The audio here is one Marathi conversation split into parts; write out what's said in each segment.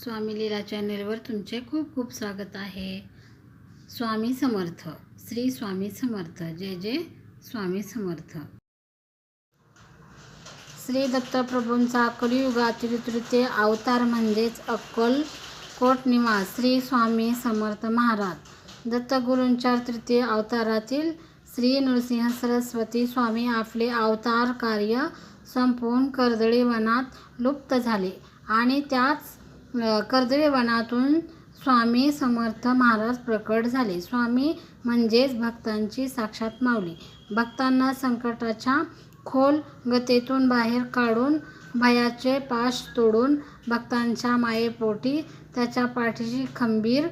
स्वामी लीला चॅनेलवर तुमचे खूप खूप स्वागत आहे. स्वामी समर्थ श्री स्वामी समर्थ जय जय स्वामी समर्थ. श्री दत्तप्रभूंचा कलियुगातील तृतीय अवतार म्हणजेच अक्कल कोटनिवास श्री स्वामी समर्थ महाराज. दत्तगुरूंच्या तृतीय अवतारातील श्री नृसिंह सरस्वती स्वामी आपले अवतार कार्य संपवून कर्दळी वनात लुप्त झाले आणि त्याच कर्दळी वनातून स्वामी समर्थ महाराज प्रकट झाले. स्वामी म्हणजेच भक्तांची साक्षात मावली भक्तांना संकटाच्या खोल गतीतून बाहेर काढून भयाचे पाश तोडून भक्तांच्या मायेपोटी त्याच्या पाठीशी खंबीर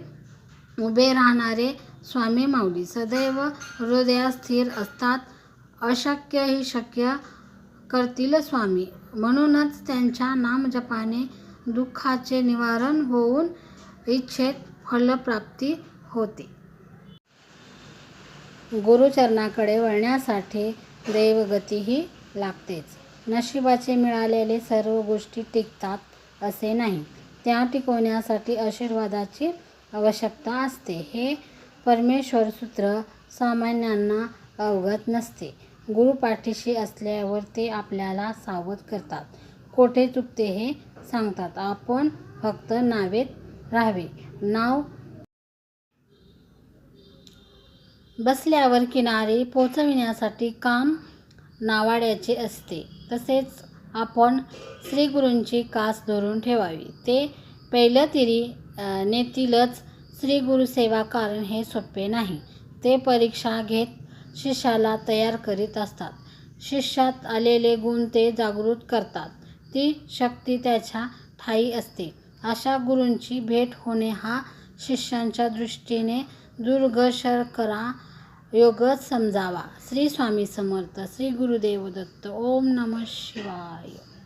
उभे राहणारे स्वामी माऊली. सदैव हृदयात स्थिर असतात. अशक्य ही शक्य करतील स्वामी. म्हणूनच त्यांच्या नामजपाने दुःखाचे निवारण होऊन इच्छेत फलप्राप्ती होते. गुरुचरणाकडे वळण्यासाठी दैवगतीही लागतेच. नशिबाचे मिळालेले सर्व गोष्टी टिकतात असे नाही. त्या टिकवण्यासाठी आशीर्वादाची आवश्यकता असते. हे परमेश्वर सूत्र सामान्यांना अवगत नसते. गुरुपाठीशी असल्यावर ते आपल्याला सावध करतात. कोठे चुकते हे सांगतात. आपण फक्त नावेत राहावे. नाव बसल्यावर किनारी पोचविण्यासाठी काम नावाड्याचे असते. तसेच आपण श्रीगुरूंची कास धरून ठेवावी. ते पहिलं तिरी नेतीलच श्रीगुरुसेवा कारण हे सोपे नाही. ते परीक्षा घेत शिष्याला तयार करीत असतात. शिष्यात आलेले गुण ते जागृत करतात. ती शक्ती त्याच्या ठाई असते. अशा गुरूंची भेट होणे हा शिष्यांच्या दृष्टीने दुर्गशर्करा योगच समजावा. श्री स्वामी समर्थ श्री गुरुदेव दत्त ओम नम शिवाय.